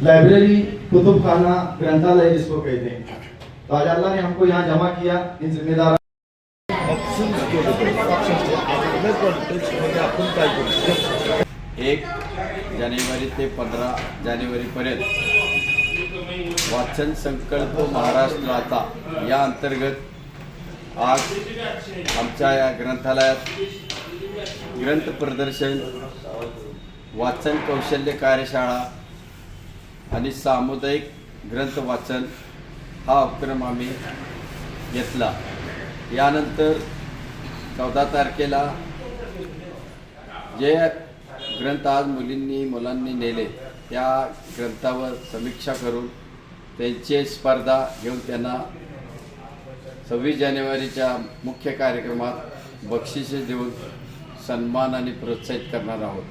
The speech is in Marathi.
लाइब्रेरी कुतुब खाना ग्रंथालय जिसको कहते हैं। तो आज अल्लाह ने हमको यहाँ जमा किया इन जिम्मेदार एक जानेवारी ते पंधरा जानेवारीपर्यंत वाचन संकल्प महाराष्ट्राचा या अंतर्गत आज आमच्या या ग्रंथालयात ग्रंथ प्रदर्शन वाचन कौशल्य कार्यशाळा आणि सामुदायिक ग्रंथ वाचन हा उपक्रम आम्ही घेतला. यानंतर चौदा तारखेला जे ग्रंथ आज मुलींनी मुलांनी नेले त्या ग्रंथावर समीक्षा करून त्यांची स्पर्धा घेऊन त्यांना सव्वीस जानेवारीच्या मुख्य कार्यक्रमात बक्षिसे देऊन सन्मान आणि प्रोत्साहित करणार आहोत.